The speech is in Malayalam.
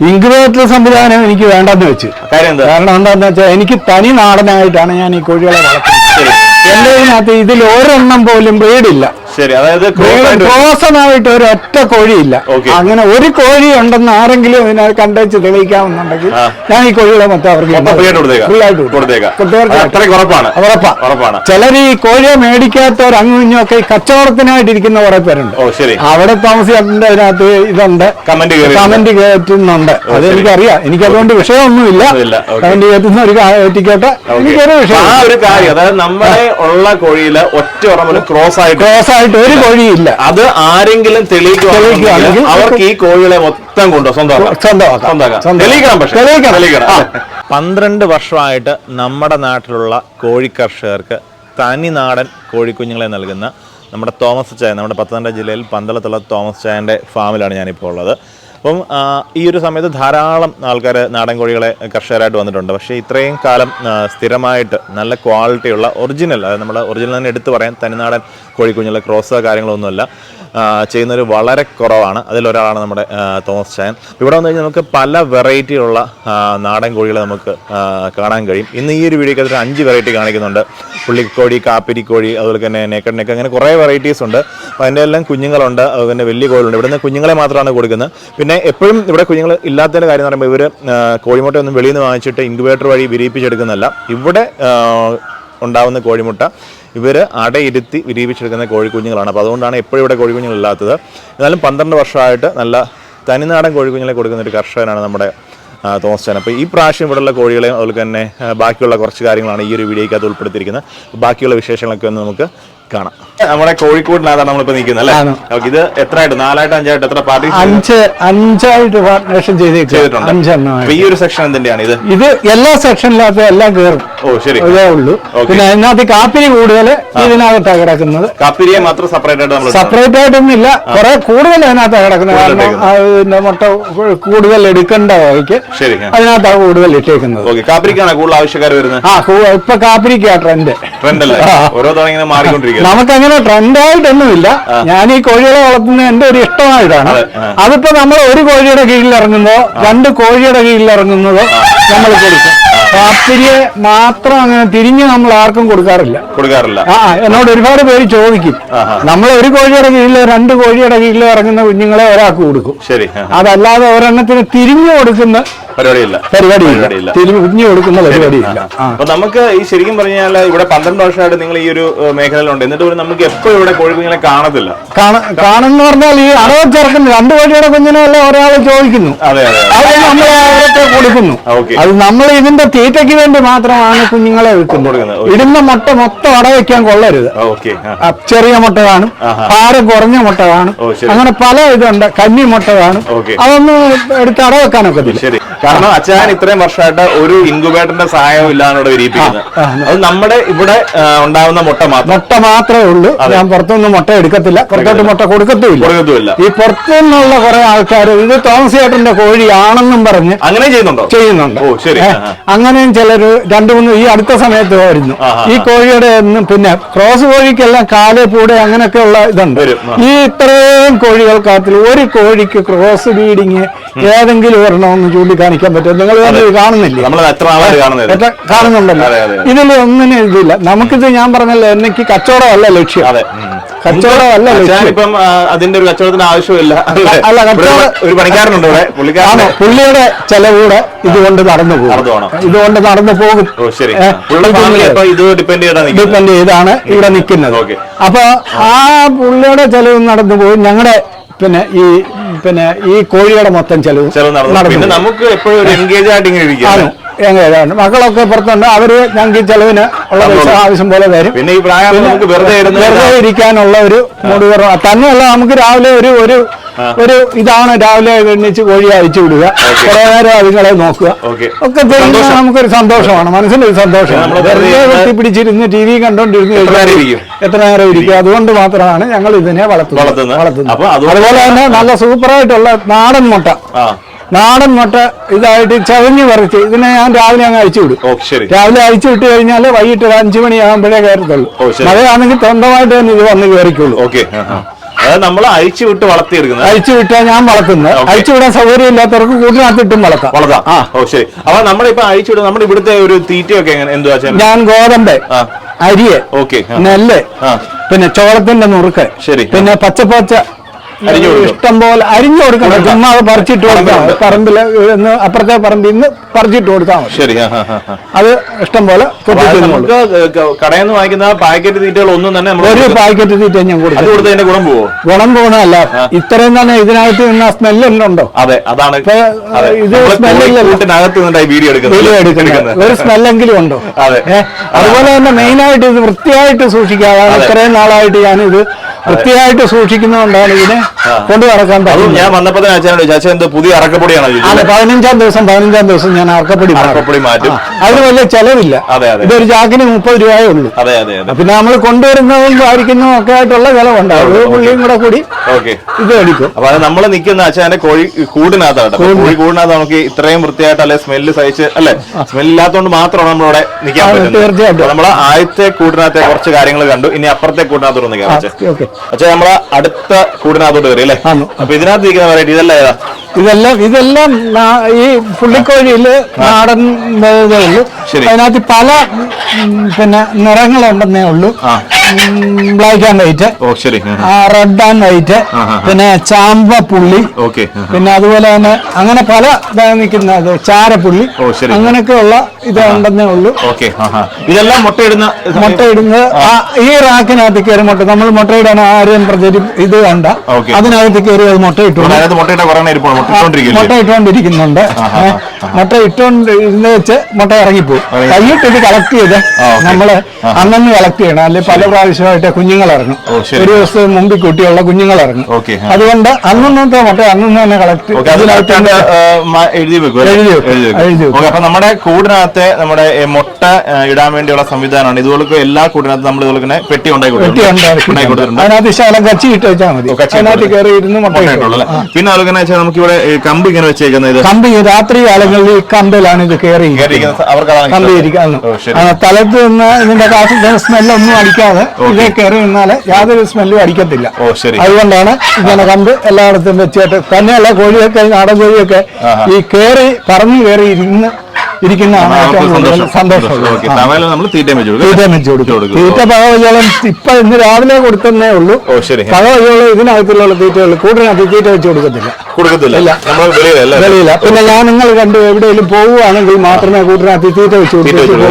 ഇൻക്യുബേറ്റർ സംവിധാനം എനിക്ക് വേണ്ടെന്ന് വെച്ച്. കാര്യം എന്താ? കാരണം എന്താന്ന് വെച്ചാൽ എനിക്ക് തനി നാടനായിട്ടാണ് ഞാൻ ഈ കോഴികളെ വളർത്തുന്നത്. എന്റെ ഇതിൽ ഒരെണ്ണം പോലും ബ്രീഡില്ല. ശരി അതായത് ക്രോസനായിട്ട് ഒരു ഒറ്റ കോഴിയില്ല അങ്ങനെ ഒരു കോഴി ഉണ്ടെന്ന് ആരെങ്കിലും ഇതിനെ കണ്ടുവച്ച് തെളിയിക്കാമെന്നുണ്ടെങ്കിൽ ഞാൻ ഈ കോഴികളെ മൊത്തം അവർക്ക് ചിലർ ഈ കോഴിയെ മേടിക്കാത്തവർ അങ്ങും ഇങ്ങും ഒക്കെ ഈ കച്ചവടത്തിനായിട്ട് ഇരിക്കുന്ന കുറെ പേരുണ്ട്. അവിടെ താമസിക്കാൻ അതിനകത്ത് ഇതുണ്ട്. കമന്റ് കയറി കമന്റ് കയറ്റുന്നുണ്ട്. അത്. എനിക്കറിയാം എനിക്ക് അതുകൊണ്ട് വിഷയമൊന്നുമില്ല. കമന്റ് കയറ്റുന്ന ഒരു കയറ്റിക്കോട്ടെ എനിക്കൊരു വിഷയം നമ്മുടെ ഉള്ള കോഴിയിൽ ഒറ്റ ഉറമ്പിന് ക്രോസ് ആയിട്ട് ക്രോസ് ആയിട്ട് ഒരു കോഴിയില്ല. അത് ആരെങ്കിലും തെളിയിക്കുകയാണെങ്കിൽ അവർക്ക് ഈ കോഴികളെ മൊത്തം കൊണ്ടോ സ്വന്തമാക്കാം. തെളിയിക്കണം പക്ഷേ. തെളിയിക്കണം. പന്ത്രണ്ട് വർഷമായിട്ട് നമ്മുടെ നാട്ടിലുള്ള കോഴി കർഷകർക്ക് തനി നാടൻ കോഴിക്കുഞ്ഞുങ്ങളെ നൽകുന്ന നമ്മുടെ തോമസ് ചായ നമ്മുടെ പത്തനംതിട്ട ജില്ലയിൽ പന്തളത്തുള്ള തോമസ് ചായന്റെ ഫാമിലാണ് ഞാനിപ്പോൾ ഉള്ളത്. അപ്പം ഈ ഒരു സമയത്ത് ധാരാളം ആൾക്കാർ നാടൻ കോഴികളെ കർഷകരായിട്ട് വന്നിട്ടുണ്ട്. പക്ഷേ ഇത്രയും കാലം സ്ഥിരമായിട്ട് നല്ല ക്വാളിറ്റിയുള്ള ഒറിജിനൽ അതായത് നമ്മൾ ഒറിജിനൽ തന്നെ എടുത്തു പറയാൻ തനിനാടൻ കോഴിക്കുഞ്ഞുള്ള ക്രോസ് കാര്യങ്ങളൊന്നുമല്ല. ചെയ്യുന്നവർ വളരെ കുറവാണ്. അതിലൊരാളാണ് നമ്മുടെ തോമസ് ചായൻ ഇവിടെ വന്നു കഴിഞ്ഞാൽ നമുക്ക് പല വെറൈറ്റിയുള്ള നാടൻ കോഴികളെ നമുക്ക് കാണാൻ കഴിയും. ഇന്ന് ഈ ഒരു വീഡിയോക്ക് അഞ്ച് വെറൈറ്റി കാണിക്കുന്നുണ്ട്. പുള്ളിക്കോഴി കാപ്പിരിക്കോഴി അതുപോലെ തന്നെ നേക്കഡ് നെക്ക് അങ്ങനെ കുറേ വെറൈറ്റീസ് ഉണ്ട്. അതിന്റെ എല്ലാം കുഞ്ഞുങ്ങളുണ്ട് അതുപോലെ വലിയ കോഴികളുണ്ട്. ഇവിടുന്ന് കുഞ്ഞുങ്ങളെ മാത്രമാണ് കൊടുക്കുന്നത്. പിന്നെ എപ്പോഴും ഇവിടെ കുഞ്ഞുങ്ങൾ ഇല്ലാത്തതിന്റെ കാര്യം എന്ന് പറയുമ്പോൾ ഇവർ കോഴിമുട്ടയൊന്നും വെളിയിൽ നിന്ന് വാങ്ങിച്ചിട്ട് ഇൻക്യുബേറ്റർ വഴി വിരിയിപ്പിച്ചെടുക്കുന്നതല്ല. ഇവിടെ ഉണ്ടാവുന്ന കോഴിമുട്ട. ഇവർ അടയിരുത്തി വിരിയിപ്പിച്ചെടുക്കുന്ന കോഴിക്കുഞ്ഞുങ്ങളാണ്. അപ്പോൾ അതുകൊണ്ടാണ് എപ്പോഴും ഇവിടെ കോഴിക്കുഞ്ഞുങ്ങൾ ഇല്ലാത്തത് എന്നാലും പന്ത്രണ്ട് വർഷമായിട്ട് നല്ല തനിനാടൻ കോഴിക്കുഞ്ഞുങ്ങളെ കൊടുക്കുന്ന ഒരു കർഷകനാണ് നമ്മുടെ തോമസ് അപ്പോൾ ഈ പ്രാവശ്യം ഇവിടെയുള്ള കോഴികളെയും അതുപോലെ തന്നെ ബാക്കിയുള്ള കുറച്ച് കാര്യങ്ങളാണ് ഈ ഒരു വീഡിയോയ്ക്കകത്ത് ഉൾപ്പെടുത്തിയിരിക്കുന്നത്. ബാക്കിയുള്ള വിശേഷങ്ങളൊക്കെ ഒന്ന് നമുക്ക് കാണാം. നമ്മുടെ കോഴിക്കോടിനകത്താണ് നമ്മളിപ്പോ നിൽക്കുന്നത് അല്ലേ. ഓക്കെ ഇത് എത്രയായിട്ട്? നാലായിട്ട് അഞ്ചായിട്ട്? എത്ര പാർട്ടി അഞ്ച് അഞ്ചായിട്ട് പാർട്ട്നേഷൻ ചെയ്തേക്കും ചെയ്തിട്ടുണ്ട്? അഞ്ചെണ്ണം ഈ ഒരു സെക്ഷൻ എന്തിന്റെയാണ് ഇത്? ഇത് എല്ലാ സെക്ഷനിലും എല്ലാം കയറും ഓ ശരി. ഇതേ ഉള്ളൂ. പിന്നെ അതിനകത്ത് കാപ്പിരി കൂടുതൽ ഇതിനകത്താണ് കിടക്കുന്നത്. കാപ്പിരിയെ മാത്രം സെപ്പറേറ്റ് ആയിട്ട് നമ്മൾ സെപ്പറേറ്റ് ആയിട്ടൊന്നുമില്ല കുറെ കൂടുതൽ അതിനകത്താണ് കിടക്കുന്നത്. കാരണം മുട്ട കൂടുതൽ എടുക്കേണ്ട വഴിക്ക് ശരി അതിനകത്താണ് കൂടുതൽ ഇട്ടേക്കുന്നത്. ഓക്കെ കാപ്പിരിക്കാണ് കൂടുതൽ ആവശ്യക്കാർ വരുന്നത്? ആ ഇപ്പൊ കാപ്പിരിക്കാ ട്രെൻഡ് ട്രെൻഡ് അല്ലേ. ഓരോ തവണ ഇങ്ങനെ മാറിക്കൊണ്ടിരിക്കുക നമുക്കങ്ങനെ ട്രെൻഡായിട്ടൊന്നുമില്ല. ഞാൻ ഈ കോഴികളെ വളർത്തുന്ന എന്റെ ഒരു ഇഷ്ടമായിട്ടാണ് അതെ, അതിപ്പോ നമ്മൾ ഒരു കോഴിയുടെ കീഴിൽ ഇറങ്ങുന്നതോ രണ്ട് കോഴിയുടെ കീഴിൽ ഇറങ്ങുന്നതോ നമ്മൾ കൊടുക്കും. കാപ്പിരിയെ മാത്രം അങ്ങനെ തിരിഞ്ഞ് നമ്മൾ ആർക്കും കൊടുക്കാറില്ല. കൊടുക്കാറില്ല. ആ എന്നോട് ഒരുപാട് പേര് ചോദിക്കും. നമ്മൾ ഒരു കോഴിയുടെ കീഴിലോ രണ്ട് കോഴിയുടെ കീഴിലോ ഇറങ്ങുന്ന കുഞ്ഞുങ്ങളെ ഒരാൾക്ക് കൊടുക്കും. ശരി. അതല്ലാതെ ഒരെണ്ണത്തിന് തിരിഞ്ഞു കൊടുക്കുന്ന പരിപാടിയില്ല. പരിപാടിയില്ല. തിരിഞ്ഞു കൊടുക്കുന്ന പരിപാടിയില്ല. അപ്പൊ നമുക്ക് ഈ ശരിക്കും പറഞ്ഞാൽ ഇവിടെ പന്ത്രണ്ട് വർഷമായിട്ട് നിങ്ങൾ ഈ ഒരു മേഖലയിലുണ്ട്. എന്നിട്ട് പോലും നമുക്ക് എപ്പോഴും ഇവിടെ കോഴിക്കുഞ്ഞിനെ കാണത്തില്ല. കാണ- കാണുന്ന പറഞ്ഞാൽ ഈ അടവച്ചേർക്കുന്ന രണ്ട് കോഴിയുടെ കുഞ്ഞിനെ ഒരാൾ ചോദിക്കുന്നു. അതെ അതെ അത്. നമ്മൾ അവർക്ക് കൊടുക്കുന്നു. ഓക്കെ. അത് നമ്മൾ ഇതിന്റെ തീറ്റയ്ക്ക് വേണ്ടി മാത്രമാണ് കുഞ്ഞുങ്ങളെ വിൽക്കുന്നത്. ഇടുന്ന മുട്ട മൊത്തം അട വെക്കാൻ കൊള്ളരുത്. ചെറിയ മുട്ട കാണും. ഭാരം കുറഞ്ഞ മുട്ട കാണും. അങ്ങനെ പല ഇതുണ്ട്. കന്നി മുട്ട കാണും. അതൊന്നും എടുത്ത് അട വെക്കാനൊക്കെ കാരണം അച്ഛൻ ഇത്രയും വർഷമായിട്ട് ഒരു ഇൻക്യുബേറ്ററിന്റെ സഹായം ഇല്ലാതെ ഇവിടെ വിരിയിപ്പിക്കുന്നത് അത് നമ്മുടെ ഇവിടെ ഉണ്ടാവുന്ന മുട്ട മാത്രം. മുട്ട മാത്രമേ ഉള്ളൂ. ഞാൻ പുറത്തുനിന്ന് മുട്ട എടുക്കത്തില്ല. പുറത്തോട്ട് മുട്ട കൊടുക്കത്തുമില്ല. കൊടുക്കത്തുമില്ല. ഈ പുറത്തുനിന്നുള്ള കുറെ ആൾക്കാർ ഇത് തോമസ് ചേട്ടന്റെ കോഴിയാണെന്നും പറഞ്ഞ് അങ്ങനെ ചെയ്യുന്നുണ്ടോ? ചെയ്യുന്നുണ്ട്. ശരി. അങ്ങനെയും ചിലർ രണ്ടു മൂന്ന് ഈ അടുത്ത സമയത്ത് വരുന്നു. ഈ കോഴിയുടെ പിന്നെ ക്രോസ് കോഴിക്കെല്ലാം കാൽ പൂടെ അങ്ങനെയൊക്കെ ഉള്ള ഇതുണ്ട്. ഈ ഇത്രയും കോഴികൾക്കകത്തിൽ ഒരു കോഴിക്ക് ക്രോസ് ബീഡിങ് ഏതെങ്കിലും ഒരെണ്ണമെന്ന് ചൂണ്ടിക്കാണിക്കാൻ പറ്റും നിങ്ങൾ കാണുന്നില്ല? കാണുന്നുണ്ടല്ലോ. ഇതിൽ ഒന്നിനും ഇതില്ല. നമുക്കിത് ഞാൻ പറഞ്ഞല്ലോ എനിക്ക് കച്ചവടമല്ല ലക്ഷ്യം. ഇപ്പം ആ, അതിന്റെ ഒരു കച്ചവടത്തിന് ആവശ്യമില്ല. അല്ലേ? കച്ചവടം- ഒരു പണിക്കാരനുണ്ട് ഇവിടെ ആണോ? പുള്ളിക്കാരനെ പുള്ളിയുടെ ചെലവൂടെ ഇതുകൊണ്ട് നടന്നു പോകും. ഇതുകൊണ്ട് നടന്നു പോകും. ഡിപ്പെൻഡ് ചെയ്താണ് ഇവിടെ നിൽക്കുന്നത്. അപ്പൊ ആ. പുള്ളിയുടെ ചെലവ് നടന്നു പോകും ഞങ്ങളുടെ പിന്നെ ഈ പിന്നെ ഈ കോഴിയുടെ മൊത്തം ചെലവ് നടന്നു. നമുക്ക് എപ്പോഴും ഒരു എൻഗേജ് ആയിട്ട് ഇങ്ങനെ ഇരിക്കാം എങ്ങനെയാണ്? മക്കളൊക്കെ പുറത്തുണ്ട്. അവർ ഞങ്ങൾക്ക് ഈ ചെലവിന് ഉള്ള പൈസ ആവശ്യം പോലെ തരും. പിന്നെ ഈ പ്രായം നമുക്ക് വെറുതെ വെറുതെ ഇരിക്കാനുള്ള ഒരു മൂടി കുറവ് തന്നെയല്ല നമുക്ക് രാവിലെ ഒരു ഒരു ഒരു ഇതാണ് രാവിലെ എണ്ണിച്ച് കോഴി അയച്ചു വിടുക. കുറെ നേരം അതുങ്ങളെ നോക്കുക. ഒക്കെ ചെയ്യുമ്പോൾ നമുക്കൊരു സന്തോഷമാണ്. മനസ്സിനൊരു സന്തോഷമാണ്. വെറുതെ വെട്ടി പിടിച്ചിരുന്ന് ടി വി കണ്ടോണ്ടിരുന്ന് എത്ര നേരം ഇരിക്കുക ഇരിക്കും? അതുകൊണ്ട് മാത്രമാണ് ഞങ്ങൾ ഇതിനെ വളർത്തുന്നത്. വളർത്തുന്നത്. അതുപോലെ തന്നെ നല്ല സൂപ്പറായിട്ടുള്ള നാടൻ മുട്ട. നാടൻ മുട്ട ഇതായിട്ട് ചതഞ്ഞ് പറിച്ച് ഇതിനെ ഞാൻ രാവിലെ അങ്ങ് അയച്ചു വിടും. രാവിലെ അയച്ചു വിട്ട് കഴിഞ്ഞാൽ വൈകിട്ട് ഒരു അഞ്ചു മണിയാകുമ്പോഴേ കയറത്തുള്ളൂ. മഴയാണെങ്കിൽ സ്വന്തമായിട്ട് തന്നെ ഇത് വന്ന് കയറിക്കുള്ളൂ നമ്മൾ അഴിച്ചു വിട്ട് വളർത്തിയെടുക്കുന്നത്. അഴിച്ചു വിട്ടാ ഞാൻ വളർത്തുന്നത്. അഴിച്ചു വിടാൻ സൗകര്യം ഇല്ലാത്തവർക്ക് കൂട്ടിനകത്തിട്ടും വളർത്താം. വളർത്താം. ആ ഓ ശരി. അപ്പൊ നമ്മളിപ്പോ അഴിച്ചു വിടും നമ്മുടെ ഇവിടുത്തെ ഒരു തീറ്റയൊക്കെ എങ്ങനെ എന്തുവാ ഞാൻ ഗോതമ്പ് അരിയെ ഓക്കെ നെല്ല് പിന്നെ ചോളത്തിന്റെ നുറുക്ക് ശരി. പിന്നെ പച്ചപ്പച്ച. ഇഷ്ടം പോലെ അരിഞ്ഞു കൊടുക്കണം. ചുമ്മാതെ ചുമ്മാ അത് പറിച്ചിട്ട് കൊടുക്കാം. പറമ്പിൽ ഇന്ന് അപ്പുറത്തെ പറമ്പിൽ നിന്ന് പറിച്ചിട്ട് കൊടുത്താൽ മതി. ശരി അത് ഇഷ്ടം പോലെ കടയിൽ നിന്ന് വാങ്ങിക്കുന്ന പാക്കറ്റ് തീറ്റകൾ ഒന്നും തന്നെ ഒരു പാക്കറ്റ് തീറ്റ ഞാൻ കൊടുക്കും ഗുണം പോവോ? ഗുണം പോകണമല്ല ഇത്രയും തന്നെ ഇതിനകത്ത് നിന്ന് സ്മെല്ല് ഉണ്ടോ? അതെ അതാണ്. ഇത് വീഡിയോ എടുക്കുന്നത് ഒരു സ്മെല്ലെങ്കിലും ഉണ്ടോ? അതെ. അതുപോലെ തന്നെ മെയിൻ ആയിട്ട് ഇത് വൃത്തിയായിട്ട് സൂക്ഷിക്കാതെ. ഇത്രയും നാളായിട്ട് ഞാൻ ഇത് വൃത്തിയായിട്ട് സൂക്ഷിക്കുന്നതുകൊണ്ടാണ് ഇതിനെ കൊണ്ടു നടക്കാൻ അതും ഞാൻ വന്നപ്പോ തന്നെ അച്ഛനോട് ചാച്ച എന്തോ പുതിയ അറക്കപ്പൊടിയാണോ? അതെ പതിനഞ്ചാം ദിവസം പതിനഞ്ചാം ദിവസം ഞാൻ അറക്കപ്പൊടി. അറക്കപ്പൊടി മാറ്റും. അതിന് വലിയ ചെലവില്ല. അതെ, അതെ. ഇതൊരു ചാക്കിന് മുപ്പത് രൂപയേ ഉള്ളൂ. അതെ അതെ അതെ. പിന്നെ നമ്മൾ കൊണ്ടുവരുന്നതും വാരിക്കുന്നതും ഒക്കെ ആയിട്ടുള്ള ചെലവുണ്ടാവും. അത് പുള്ളിയും കൂടെ കൂടി ഓക്കെ. ഇത് എടുക്കും. അപ്പൊ അത് നമ്മൾ നിൽക്കുന്ന അച്ഛന്റെ കോഴി കൂടിനകത്താണ് കോഴി കൂടിനകത്ത് നമുക്ക് ഇത്രയും വൃത്തിയായിട്ട് അല്ലെ സ്മെല്ല് സഹിച്ച് അല്ലെ സ്മെല്ല് ഇല്ലാത്തതുകൊണ്ട് മാത്രമാണ് നമ്മളിവിടെ നിൽക്കാൻ പറ്റുന്നത്. തീർച്ചയായിട്ടും. നമ്മൾ ആദ്യത്തെ കൂടിനകത്തെ കുറച്ച് കാര്യങ്ങൾ കണ്ടു. ഇനി അപ്പുറത്തെ കൂടിനകത്തോട് നിൽക്കാം അച്ഛൻ. അച്ഛൻ നമ്മളെ അടുത്ത കൂടിനകത്തോട്ട് കയറി അല്ലേ. അപ്പൊ ഇതിനകത്ത് നിൽക്കുന്ന വെറൈറ്റി ഇതെല്ലാം ഏതാ? ഇതെല്ലാം ഇതെല്ലാം ഈ പുള്ളിക്കോഴിയിൽ നാടൻ ഇതേ ഉള്ളൂ. അതിനകത്ത് പല പിന്നെ നിറങ്ങളുണ്ടെന്നേ ഉള്ളൂ. Black and white. Red and white. പിന്നെ ചാമ്പ പുള്ളി. ഓക്കെ പിന്നെ അതുപോലെ തന്നെ അങ്ങനെ പല ഇതാ നിൽക്കുന്നത് ചാരപ്പുള്ളി. അങ്ങനെയൊക്കെ ഉള്ള ഇത് ഉണ്ടെന്നേ ഉള്ളൂ. ഓക്കെ ഇതെല്ലാം മുട്ടയിടുന്ന മുട്ടയിടുന്നത് ആ. ഈ റാക്കിനകത്ത് കയറി മുട്ട നമ്മൾ മുട്ടയിടാൻ ആരും പ്രചരി ഇത് ഓക്കെ. അതിനകത്ത് കയറി അത് മുട്ടയിട്ടു മുട്ട ഇട്ടുകൊണ്ടിരിക്കുന്നുണ്ട് മുട്ട ഇട്ടുകൊണ്ട് ഇരുന്ന് വെച്ച് മുട്ട ഇറങ്ങിപ്പോയി ഇറങ്ങി. കൈയിട്ട് ഇത് കളക്ട് ചെയ്ത്. നമ്മൾ അന്നു കളക്ട് ചെയ്യണം. അല്ലെങ്കിൽ പല പ്രാവശ്യമായിട്ട് കുഞ്ഞുങ്ങൾ ഇറങ്ങും ഒരു ദിവസം മുമ്പിൽ കുട്ടിയുള്ള കുഞ്ഞുങ്ങൾ ഇറങ്ങും അതുകൊണ്ട് അന്നന്നത്തെ മുട്ട അന്നന്ന് തന്നെ കളക്ട് അതിനകത്ത് എഴുതി വെക്കും അപ്പൊ നമ്മുടെ കൂടിനകത്തെ നമ്മുടെ മുട്ട ഇടാൻ വേണ്ടിയുള്ള സംവിധാനമാണ്. ഇതുപോലെ എല്ലാ കൂടിനകത്ത് നമ്മൾ ഇതുപോലെ തന്നെ പെട്ടി ഉണ്ടായി കൊടുത്തിട്ടുണ്ട്. അതിനകത്ത് ശകലം കച്ചി ഇട്ട് വെച്ചാൽ മതി. അതിനകത്ത് കയറി ഇരുന്ന് മുട്ട? പിന്നെ അതുപോലെ വെച്ചാൽ നമുക്ക് ഇവിടെ കമ്പ് ഇങ്ങനെ വെച്ചേക്കുന്നത് കമ്പ് രാത്രി കാലങ്ങളിൽ ഈ കമ്പിലാണ് ഇത് കയറി കമ്പി ഇഷ്ടം. ഇരിക്കാന്ന് ഓ, ശരി. തലത്ത് നിന്ന് ഇതിന്റെ കാറ്റ് സ്മെല്ലൊന്നും അടിക്കാതെ ഇത് കയറി നിന്നാൽ യാതൊരു സ്മെല്ലും അടിക്കത്തില്ല. ഓ ശരി. അതുകൊണ്ടാണ് ഇങ്ങനെ കമ്പ് എല്ലായിടത്തും വെച്ചിട്ട് തന്നെയല്ല കോഴിയൊക്കെ നാടൻ കോഴിയൊക്കെ ഈ കേറി പറഞ്ഞു കയറി ഇരുന്ന് തീറ്റ പകവജളം ഇപ്പൊ ഇന്ന് രാവിലെ കൊടുത്തന്നേ ഉള്ളൂ. പകവജളം ഇതിനകത്തുള്ള തീറ്റകൾ കൂടുതലകത്ത് തീറ്റ വെച്ച് കൊടുക്കത്തില്ല. കൊടുക്കത്തില്ല. പിന്നെ ഞാൻ നിങ്ങൾ കണ്ടു എവിടെയെങ്കിലും പോവുകയാണെങ്കിൽ മാത്രമേ കൂട്ടിനകത്ത് തീറ്റ വെച്ച്? കൊടുക്കത്തുള്ളൂ